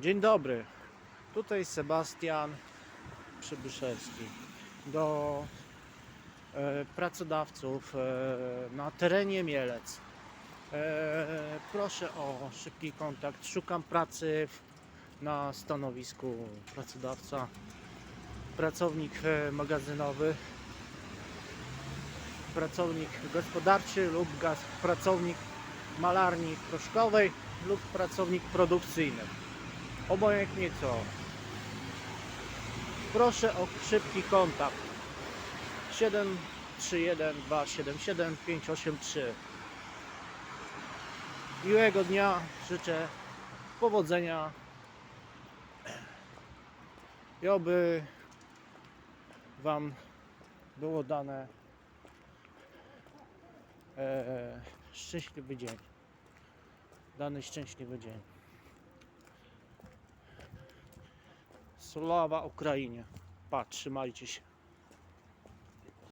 Dzień dobry. Tutaj Sebastian Przybyszewski. Do e, pracodawców e, na terenie Mielec. E, proszę o szybki kontakt. Szukam pracy na stanowisku pracodawca, pracownik magazynowy, pracownik gospodarczy lub pracownik malarni proszkowej lub pracownik produkcyjny. Obojętnie co. Proszę o szybki kontakt. 731 277 583. Miłego dnia. Życzę powodzenia. I oby Wam było dane e, szczęśliwy dzień. Dany szczęśliwy dzień. Sława Ukrainie. Pa, trzymajcie się.